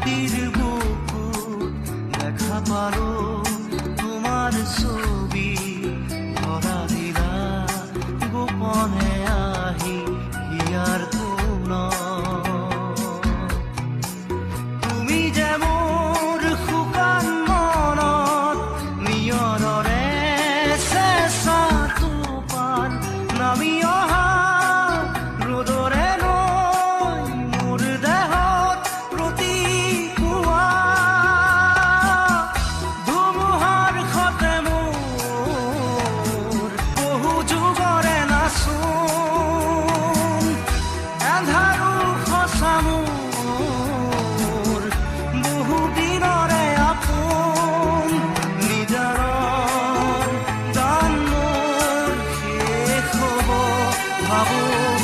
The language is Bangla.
মাটির বুকু দেখা পারো তোমার ছবি ধরা দিলা গোপনে আহি হিয়ার কোন। তুমি যেমন শুকান মনত নিয়ৰৰে চেঁচাটো নামি অহা i don't pavor.